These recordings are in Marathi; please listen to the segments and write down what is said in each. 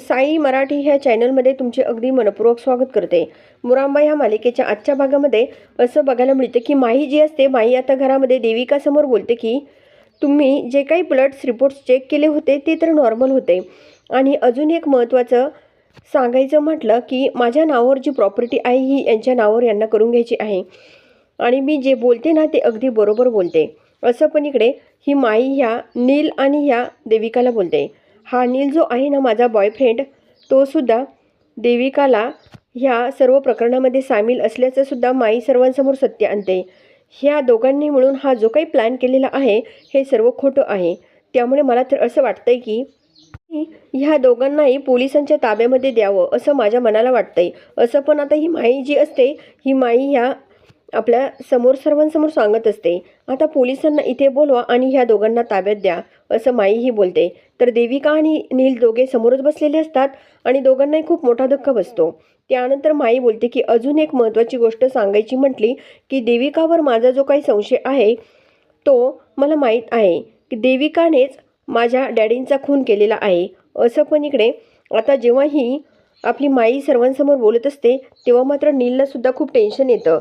साई मराठी ह्या चॅनलमध्ये तुमचे अगदी मनपूर्वक स्वागत करते. मुरांबा ह्या मालिकेच्या आजच्या भागामध्ये असं बघायला मिळतं की माई जी असते माई आता घरामध्ये देविकासमोर बोलते की तुम्ही जे काही ब्लड्स रिपोर्ट्स चेक केले होते ते तर नॉर्मल होते. आणि अजून एक महत्त्वाचं सांगायचं म्हटलं की माझ्या नावावर जी प्रॉपर्टी आहे ही यांच्या नावावर यांना करून घ्यायची आहे. आणि मी जे बोलते ना ते अगदी बरोबर बोलते. असं पण इकडे ही माई ह्या नील आणि ह्या देविकाला बोलते. हा नील जो आहे ना माझा बॉयफ्रेंड तोसुद्धा देविकाला ह्या सर्व प्रकरणामध्ये सामील असल्याचंसुद्धा माई सर्वांसमोर सत्य आणते. ह्या दोघांनी मिळून हा जो काही प्लॅन केलेला आहे हे सर्व खोटं आहे. त्यामुळे मला तर असं वाटतंय की ह्या दोघांनाही पोलिसांच्या ताब्यामध्ये द्यावं असं माझ्या मनाला वाटतंय. असं पण आता ही माई जी असते ही माई ह्या आपल्यासमोर सर्वांसमोर सांगत असते. आता पोलिसांना इथे बोलवा आणि ह्या दोघांना ताब्यात द्या. असं माईही बोलते. तर देविका आणि नील दोघे समोरच बसलेले असतात आणि दोघांनाही खूप मोठा धक्का बसतो. त्यानंतर माई बोलते की अजून एक महत्त्वाची गोष्ट सांगायची म्हटली की देविकावर माझा जो काही संशय आहे तो मला माहीत आहे की देविकानेच माझ्या डॅडींचा खून केलेला आहे. असं पण इकडे आता जेव्हा ही आपली माई सर्वांसमोर बोलत असते तेव्हा मात्र नीललासुद्धा खूप टेन्शन येतं.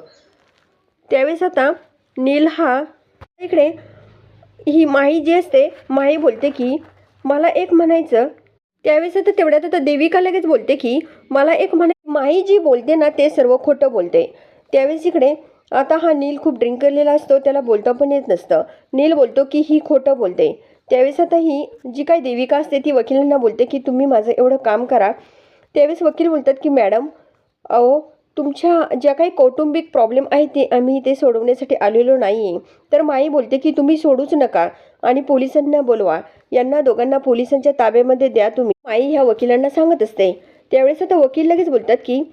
त्यावेळेस आता नील हा इकडे ही माई जी असते माई बोलते की मला एक म्हणायचं. त्यावेळेस आता तेवढ्यात आता देविका लगेच बोलते की मला एक म्हणा माई जी बोलते ना ते सर्व खोटं बोलते. त्यावेळेस इकडे आता हा नील खूप ड्रिंक केलेला असतो त्याला बोलता पण येत नसतं. नील बोलतो की ही खोटं बोलते. त्यावेळेस आता ही जी काही देविका असते ती वकिलांना बोलते की तुम्ही माझं एवढं काम करा. त्यावेळेस वकील बोलतात की मॅडम अहो तुमच्या ज्या काही कौटुंबिक प्रॉब्लेम आहेत ते आम्ही ते सोडवण्यासाठी आलेलो नाही आहे तर माई बोलते की तुम्ही सोडूच नका आणि पोलिसांना बोलवा. यांना दोघांना पोलिसांच्या ताब्यामध्ये द्या तुम्ही. माई ह्या वकिलांना सांगत असते. त्यावेळेस आता वकील लगेच बोलतात की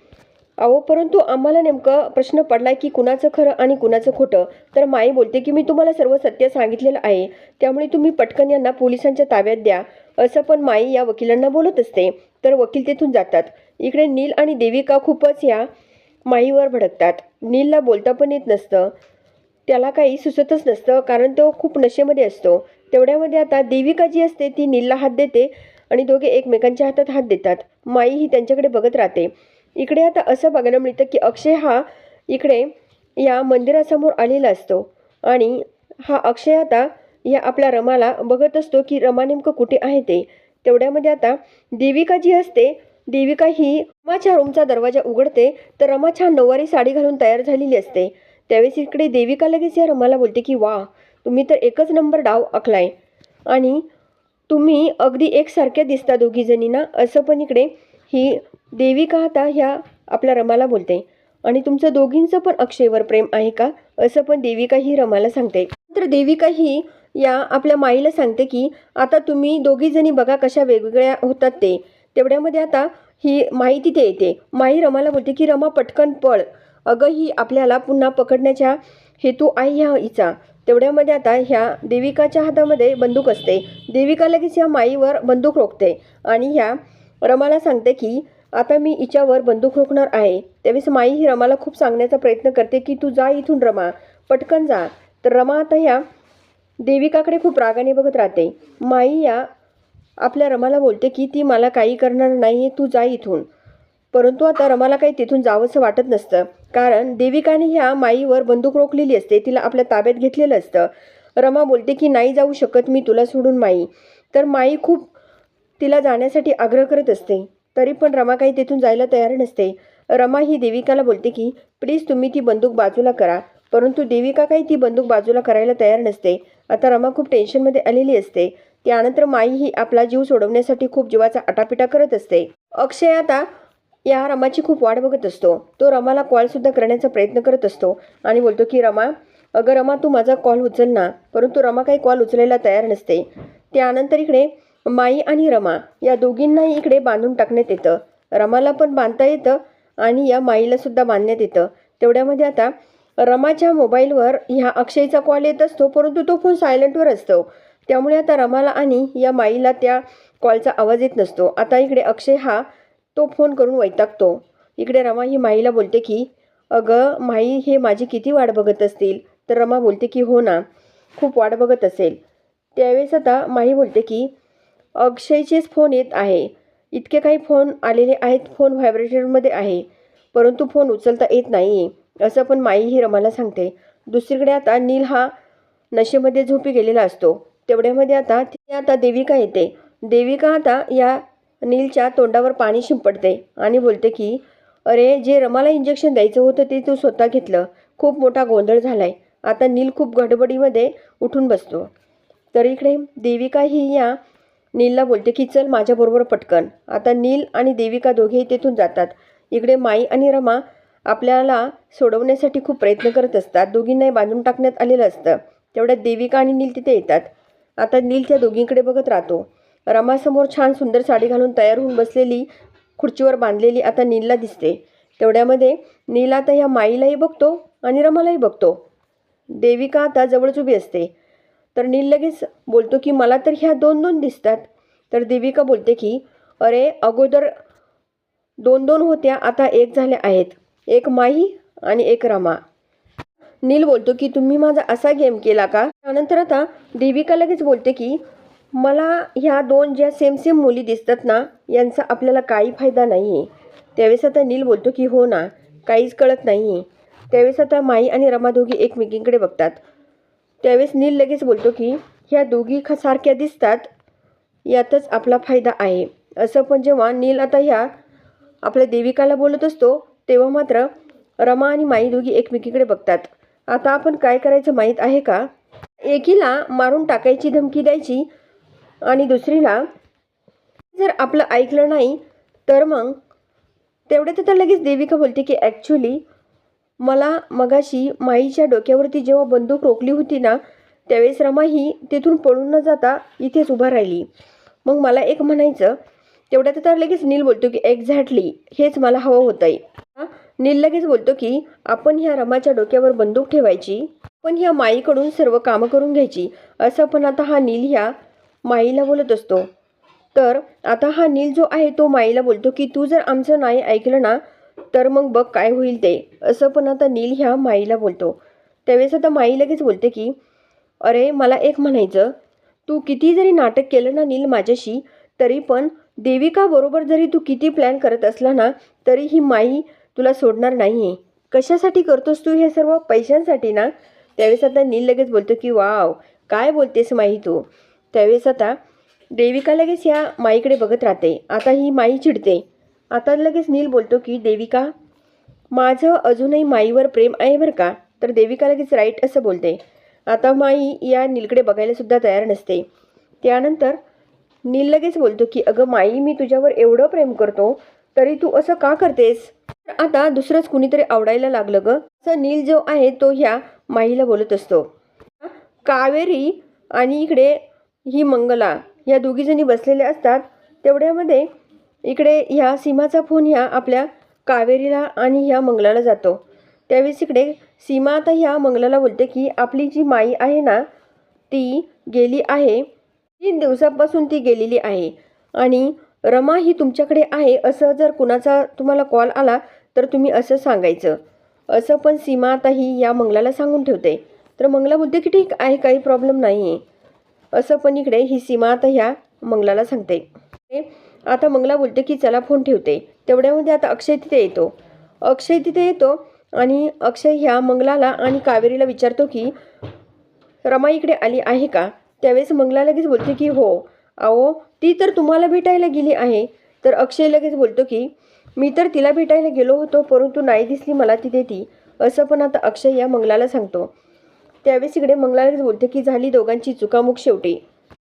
अहो परंतु आम्हाला नेमकं प्रश्न पडला की कुणाचं खरं आणि कुणाचं खोटं. तर माई बोलते की मी तुम्हाला सर्व सत्य सांगितलेलं आहे. त्यामुळे तुम्ही पटकन यांना पोलिसांच्या ताब्यात द्या. असं पण माई या वकिलांना बोलत असते. तर वकील तेथून जातात. इकडे नील आणि देविका खूपच ह्या माईवर भडकतात. नीलला बोलता पण येत नसतं. त्याला काही सुचतच नसतं कारण तो खूप नशेमध्ये असतो. तेवढ्यामध्ये आता देविका जी असते ती नीलला हात देते आणि दोघे एकमेकांच्या हातात हात देतात. माई ही त्यांच्याकडे बघत राहते. इकडे आता असं बघायला मिळतं की अक्षय हा इकडे या मंदिरासमोर आलेला असतो. आणि हा अक्षय आता या आपल्या रमाला बघत असतो की रमा नेमकं कुठे आहे ते. तेवढ्यामध्ये आता देविका जी असते देविका ही रमाच्या रूमचा दरवाजा उघडते तर रमा छान नऊवारी साडी घालून तयार झालेली असते. त्यावेळेस इकडे देविका लगेच या रमाला बोलते की वा तुम्ही तर एकच नंबर डाव आखलाय. आणि तुम्ही अगदी एकसारख्या दिसता दोघी जणींना असं पण इकडे ही देविका आता ह्या आपल्या रमाला बोलते. आणि तुमचं दोघींचं पण अक्षयवर प्रेम आहे का? असं पण देविका ही रमाला सांगते. तर देविका ही या आपल्या माईला सांगते की आता तुम्ही दोघी जणी बघा कशा वेगवेगळ्या होतात ते. तेवढ्यामध्ये आता ही माई तिथे येते. माई रमाला बोलते की रमा पटकन पळ. अगं ही आपल्याला पुन्हा पकडण्याच्या हेतू आहे ह्या हिचा. तेवढ्यामध्ये आता ह्या देविकाच्या हातामध्ये बंदूक असते. देविका लगेच ह्या माईवर बंदूक रोखते आणि ह्या रमाला सांगते की आता मी हिच्यावर बंदूक रोखणार आहे. त्यावेळेस माई ही रमाला खूप सांगण्याचा प्रयत्न करते की तू जा इथून रमा. पटकन जा. तर रमा आता ह्या देविकाकडे खूप रागाने बघत राहते. माई या आपल्या रमाला बोलते की ती मला काही करणार नाही तू जा इथून. परंतु आता रमाला काही तिथून जावंसं वाटत नसतं. कारण देविकाने ह्या माईवर बंदूक रोखलेली असते तिला आपल्या ताब्यात घेतलेलं असतं. रमा बोलते की नाही जाऊ शकत मी तुला सोडून माई. तर माई खूप तिला जाण्यासाठी आग्रह करत असते. तरी पण रमा काही तिथून जायला तयार नसते. रमा ही देविकाला बोलते की प्लीज तुम्ही ती बंदूक बाजूला करा. परंतु देविका काही ती बंदूक बाजूला करायला तयार नसते. आता रमा खूप टेन्शनमध्ये आलेली असते. त्यानंतर माई ही आपला जीव सोडवण्यासाठी खूप जीवाचा आटापिटा करत असते. अक्षय आता या रमाची खूप वाट बघत असतो. तो रमाला कॉलसुद्धा करण्याचा प्रयत्न करत असतो आणि बोलतो की रमा अगं रमा तू माझा कॉल उचल ना. परंतु रमा काही कॉल उचलायला तयार नसते. त्यानंतर इकडे माई आणि रमा या दोघींनाही इकडे बांधून टाकण्यात येतं. रमाला पण बांधता येतं आणि या माईलासुद्धा बांधण्यात येतं. तेवढ्यामध्ये आता रमाच्या मोबाईलवर ह्या अक्षयचा कॉल येत असतो परंतु तो फोन सायलेंटवर असतो. त्यामुळे आता रमाला आणि या माईला त्या कॉलचा आवाज येत नसतो. आता इकडे अक्षय हा तो फोन करून वैतागतो. इकडे रमा ही माईला बोलते की अगं माई हे माझी किती वाट बघत असतील? तर रमा बोलते की हो ना खूप वाट बघत असेल. त्यावेळेस आता माई बोलते की अक्षयचेच फोन येत आहे. इतके काही फोन आलेले आहेत फोन व्हायब्रेटरमध्ये आहे परंतु फोन उचलता येत नाही असं पण माई ही रमाला सांगते. दुसरीकडे आता नील हा नशेमध्ये झोपी गेलेला असतो. तेवढ्यामध्ये आता ती आता देविका येते. देविका आता या नीलच्या तोंडावर पाणी शिंपडते आणि बोलते की अरे जे रमाला इंजेक्शन द्यायचं होतं ते तू स्वतः घेतलं. खूप मोठा गोंधळ झाला आहे आता नील खूप गडबडीमध्ये उठून बसतो. तर इकडे देविका ही या नीलला बोलते की चल माझ्याबरोबर पटकन. आता नील आणि देविका दोघेही तेथून जातात. इकडे माई आणि रमा आपल्याला सोडवण्यासाठी खूप प्रयत्न करत असतात. दोघींनाही बांधून टाकण्यात आलेलं असतं. तेवढ्यात देविका आणि नील तिथे येतात. आता नील त्या दोघींकडे बघत राहतो. रमासमोर छान सुंदर साडी घालून तयार होऊन बसलेली खुर्चीवर बांधलेली आता नीलला दिसते. तेवढ्यामध्ये नील आता ह्या माईलाही बघतो आणि रमालाही बघतो. देविका आता जवळच उभी असते. तर नील लगेच बोलतो की मला तर ह्या दोन दोन दिसतात. तर देविका बोलते की अरे अगोदर दोन दोन होत्या आता एक झाल्या आहेत. एक माई आणि एक रमा. नील बोलतो की तुम्ही माझा असा गेम केला का? त्यानंतर आता देविका लगेच बोलते की मला ह्या दोन ज्या सेम सेम मुली दिसतात ना यांचा आपल्याला काही फायदा नाही आहे त्यावेळेस आता नील बोलतो की हो ना काहीच कळत नाही आहे त्यावेळेस आता माई आणि रमा दोघी एकमेकींकडे बघतात. त्यावेळेस नील लगेच बोलतो की ह्या दोघी ख सारख्या दिसतात यातच आपला फायदा आहे. असं पण जेव्हा नील आता ह्या आपल्या देविकाला बोलत असतो तेव्हा मात्र रमा आणि माई दोघी एकमेकीकडे बघतात. आता आपण काय करायचं माहीत आहे का? एकीला मारून टाकायची धमकी द्यायची आणि दुसरीला जर आपलं ऐकलं नाही तर मग तेवढे तर लगेच देविका बोलते की ॲक्च्युली मला मगाशी माईच्या डोक्यावरती जेव्हा बंदूक रोखली होती ना त्यावेळेस रमा ही तिथून पळून न जाता इथेच उभा राहिली. मग मला एक म्हणायचं तेवढ्यात तर लगेच नील बोलतो की एक्झॅक्टली हेच मला हवं होतं आहे नील लगेच बोलतो की आपण ह्या रमाच्या डोक्यावर बंदूक ठेवायची पण ह्या माईकडून सर्व कामं करून घ्यायची असं पण आता हा नील ह्या माईला बोलत असतो. तर आता हा नील जो आहे तो माईला बोलतो की तू जर आमचं नाही ऐकलं ना तर मग बघ काय होईल ते असं पण आता नील ह्या माईला बोलतो. त्यावेळेस आता माई लगेच बोलते की अरे मला एक म्हणायचं तू किती जरी नाटक केलं ना नील माझ्याशी तरी पण देविका बरोबर जरी तू किती प्लॅन करत असला ना तरी ही माई तुला सोडणार नाही कशासाठी करतोस तू हे सर्व? पैशांसाठी ना? त्यावेळेस आता नील लगेच बोलतो की वाव काय बोलतेस माई तू? त्यावेळेस आता देविका लगेच या माईकडे बघत राहते. आता ही माई चिडते. आता लगेच नील बोलतो की देविका माझं अजूनही माईवर प्रेम आहे बरं का? तर देविका लगेच राईट असं बोलते. आता माई या नीलकडे बघायलासुद्धा तयार नसते. त्यानंतर नील लगेच बोलतो की अगं माई मी तुझ्यावर एवढं प्रेम करतो तरी तू असं का करतेस? आता दुसरंच कुणीतरी आवडायला लागलं ग. असं नील जो आहे तो ह्या माईला बोलत असतो. कावेरी आणि इकडे ही मंगला या दोघीजणी बसलेल्या असतात. तेवढ्यामध्ये इकडे ह्या सीमाचा फोन ह्या आपल्या कावेरीला आणि ह्या मंगलाला जातो. त्यावेळेस इकडे सीमा आता ह्या मंगलाला बोलते की आपली जी माई आहे ना ती गेली आहे. तीन दिवसापासून ती गेलेली आहे. आणि रमा ही तुमच्याकडे आहे असं जर कुणाचा तुम्हाला कॉल आला तर तुम्ही असं सांगायचं. असं पण सीमा आता ही या मंगलाला सांगून ठेवते. तर मंगला बोलते की ठीक आहे काही प्रॉब्लेम नाही आहे असं पण इकडे ही सीमा आता ह्या मंगलाला सांगते. आता मंगला बोलते की चला फोन ठेवते. तेवढ्यामध्ये आता अक्षय तिथे येतो. अक्षय तिथे येतो आणि अक्षय ह्या मंगलाला आणि कावेरीला विचारतो की रमा इकडे आली आहे का? त्यावेळेस मंगला लगेच बोलते की हो. अहो ती तर तुम्हाला भेटायला गेली आहे. तर अक्षय लगेच बोलतो की मी तर तिला भेटायला गेलो होतो परंतु नाही दिसली मला तिथे ती असं पण आता अक्षय या मंगलाला सांगतो. त्यावेळेस इकडे मंगलालाच बोलते की झाली दोघांची चुकामुक शेवटी.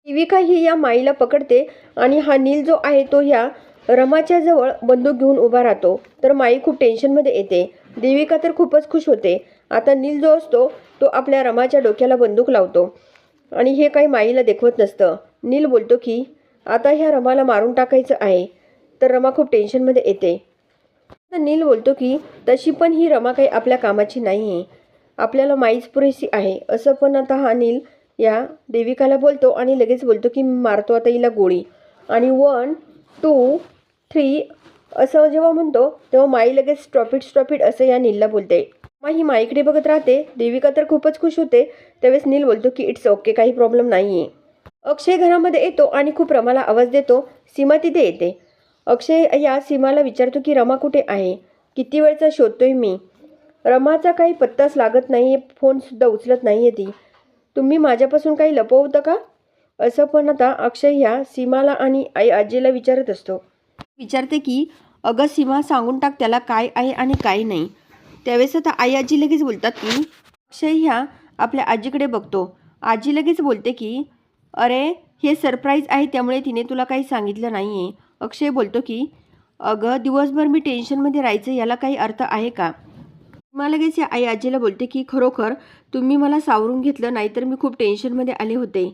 देविका ही या माईला पकडते आणि हा नील जो आहे तो ह्या रमाच्या जवळ बंदूक घेऊन उभा राहतो. तर माई खूप टेन्शनमध्ये येते. देविका तर खूपच खुश होते. आता नील जो असतो तो आपल्या रमाच्या डोक्याला बंदूक लावतो. आणि हे काही माईला देखवत नसतं. नील बोलतो की आता ह्या रमाला मारून टाकायचं आहे. तर रमा खूप टेन्शनमध्ये येते. तर नील बोलतो की तशी पण ही रमा काही आपल्या कामाची नाही आहे आपल्याला माईच पुरेशी आहे. असं पण आता हा नील या देविकाला बोलतो आणि लगेच बोलतो की मारतो आता हिला गोळी. आणि वन टू थ्री असं जेव्हा म्हणतो तेव्हा माई लगेच स्टॉपिट स्टॉपिट असं या नीलला बोलते. मा ही माईकडे बघत राहते. देविका तर खूपच खुश होते. त्यावेळेस नील बोलतो की इट्स ओके काही प्रॉब्लेम नाही आहे अक्षय घरामध्ये येतो आणि खूप रमाला आवाज देतो. सीमा तिथे येते. अक्षय या सीमाला विचारतो की रमा कुठे आहे? किती वेळचा शोधतोय मी? रमाचा काही पत्ताच लागत नाही फोनसुद्धा उचलत नाही आहे ती. तुम्ही माझ्यापासून काही लपवतं का? असं पण आता अक्षय ह्या सीमाला आणि आई आजीला विचारत असतो. विचारते की अगं सीमा सांगून टाक त्याला काय आहे आणि काय नाही. त्यावेळेस आता आई आजी लगेच बोलतात की अक्षय ह्या आपल्या आजीकडे बघतो. आजी लगेच बोलते की अरे हे सरप्राईज आहे त्यामुळे तिने तुला काही सांगितलं नाही आहे अक्षय बोलतो की अगं दिवसभर मी टेन्शनमध्ये राहायचं याला काही अर्थ आहे का? मला लगेच या आई आजीला बोलते की खरोखर तुम्ही मला सावरून घेतलं नाहीतर मी खूप टेन्शनमध्ये आले होते.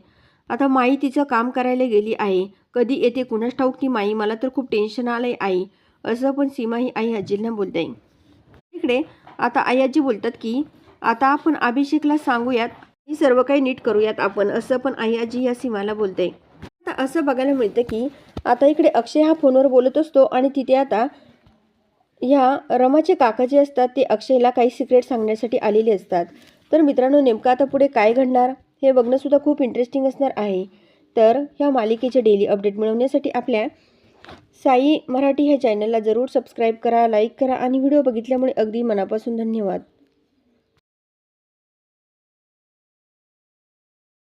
आता माई तिचं काम करायला गेली आहे. कधी येते कुणास ठाऊक ती माई मला तर खूप टेन्शन आलं आहे आई. असं पण सीमा ही आई आजींना बोलते. इकडे आता आई आजी बोलतात की आता आपण अभिषेकला सांगूयात ही सर्व काही नीट करूयात आपण असं पण आई आजी या सीमाला बोलते. आता असं बघायला मिळतं की आता इकडे अक्षय हा फोनवर बोलत असतो आणि तिथे आता ह्या रमाचे काका जे असतात ते अक्षयला काही सिक्रेट सांगण्यासाठी आलेले असतात. तर मित्रांनो नेमकं आता पुढे काय घडणार? हे बघणंसुद्धा खूप इंटरेस्टिंग असणार आहे. तर ह्या मालिकेचे डेली अपडेट मिळवण्यासाठी आपल्या साई मराठी ह्या चॅनलला जरूर सबस्क्राईब करा लाईक करा आणि व्हिडिओ बघितल्यामुळे अगदी मनापासून धन्यवाद.